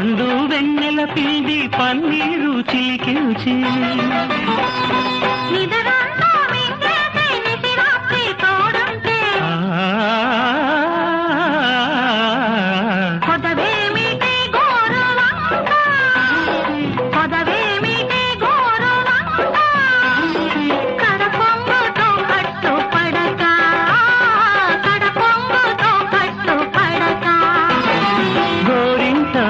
పండు వెన్నెల పిండి పన్నీరు చిలికించి.